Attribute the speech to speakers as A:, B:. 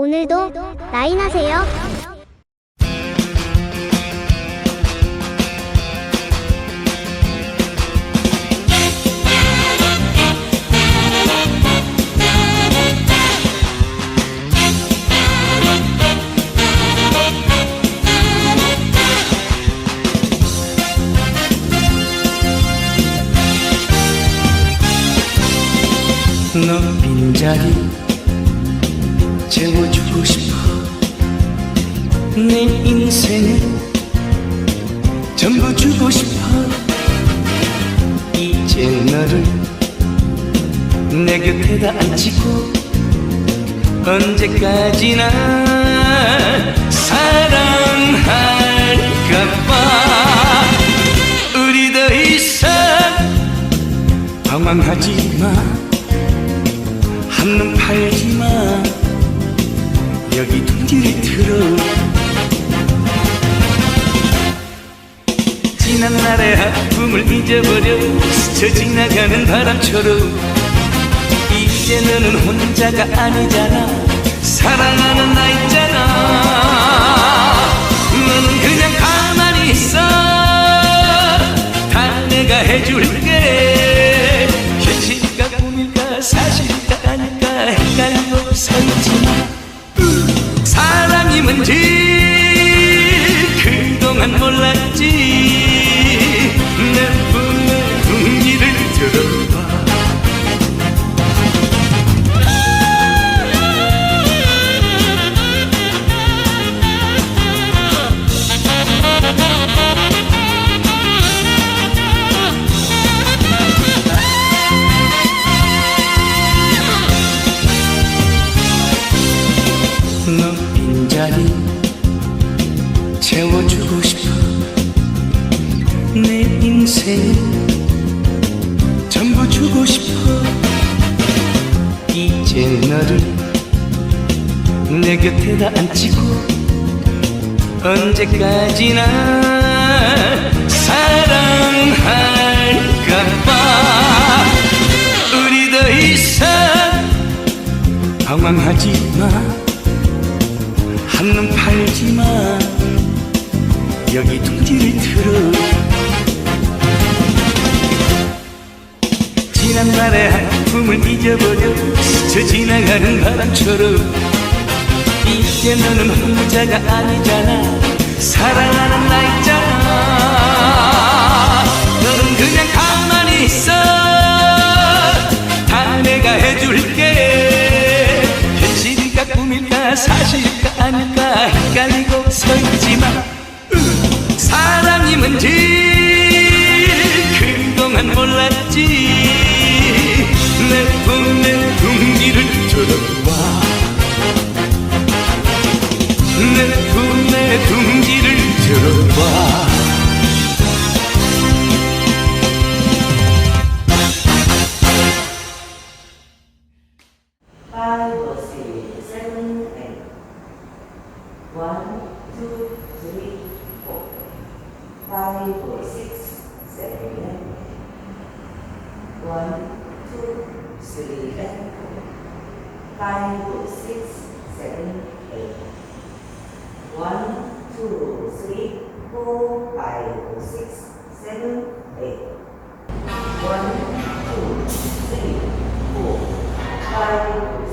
A: 오늘도 라인하세요.
B: 채워주고 싶어. 내 인생을 전부 주고 싶어. 이제 너를 내 곁에다 앉히고 언제까지나 사랑할까봐. 우리 더 이상 방황하지 마. 한눈 팔지 마 여기 둥지를 틀어. 지난 날의 아픔을 잊어버려 스쳐 지나가는 바람처럼. 이제 너는 혼자가 아니잖아. 사랑하는 나있 그동안 몰랐지. 내 품에 둥기를 들어봐. 너 빈자리 채워주고 싶어. 내 인생 전부 주고 싶어. 이제 너를 내 곁에다 앉히고 언제까지나 사랑할까봐. 우리 더 이상 방황하지 마 여기 둥지를 틀어. 지난 날의 아픔을 잊어버려 스쳐 지나가는 바람처럼. 이제 너는 혼자가 아니잖아. 사랑하는 나 있잖아. 너는 그냥 가만히 있어. 다 내가 해줄게. 현실일까 꿈일까 사실일까 아닐까 헷갈리고 서 있지만 뭔지 그동안 몰랐지. 내 품에 둥기를 들어봐. 내 품에 둥지를 들어봐.
C: One, two, three, four. Five, six, seven, eight. One, two, three, and four. Five, six, seven, eight. One, two, three, four, five, six, seven, eight. One, two, three, four, five,